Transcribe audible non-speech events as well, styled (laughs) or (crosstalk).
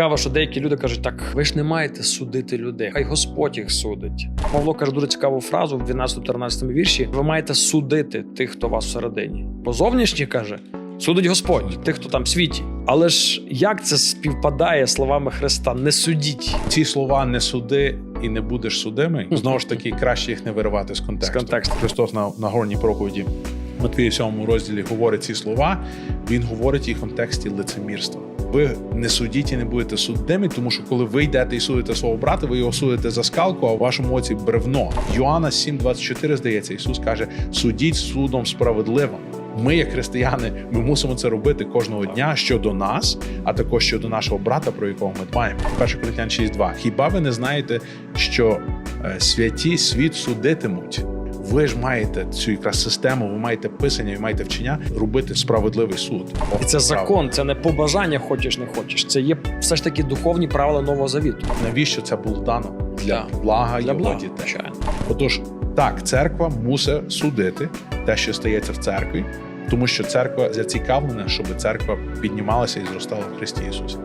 Цікаво, що деякі люди кажуть, так ви ж не маєте судити людей, хай Господь їх судить. Павло каже дуже цікаву фразу в 12-13 вірші: ви маєте судити тих, хто вас всередині. По зовнішній каже. Судить Господь, тих, хто там в світі. Але ж як це співпадає словами Христа? Не судіть Ці слова не суди і не будеш судимий. (laughs) Знову ж таки, краще їх не виривати з контексту. З контексту. Христос на, на горній проповіді в Матвії 7 розділі говорить ці слова. Він говорить їх в контексті лицемірства. Ви не судіть і не будете судимі, тому що коли ви йдете і судите свого брата, ви його судите за скалку, а в вашому оці бревно. Йоанна 7,24, здається, Ісус каже: судіть судом справедливим. Ми, як християни, ми мусимо це робити кожного дня щодо нас, а також щодо нашого брата, про якого ми дбаємо. 1 Коринтян 6.2. Хіба ви не знаєте, що е, святі світ судитимуть? Ви ж маєте цю якраз систему, ви маєте писання, ви маєте вчення робити справедливий суд. І це закон, це не побажання, хочеш не хочеш. Це є все ж таки духовні правила нового завіту. Навіщо це було дано для блага Для його блага, дітей? звичайно. Отож, так, церква мусить судити те, що стається в церкві, тому що церква зацікавлена, щоб церква піднімалася і зростала в Христі Ісусі.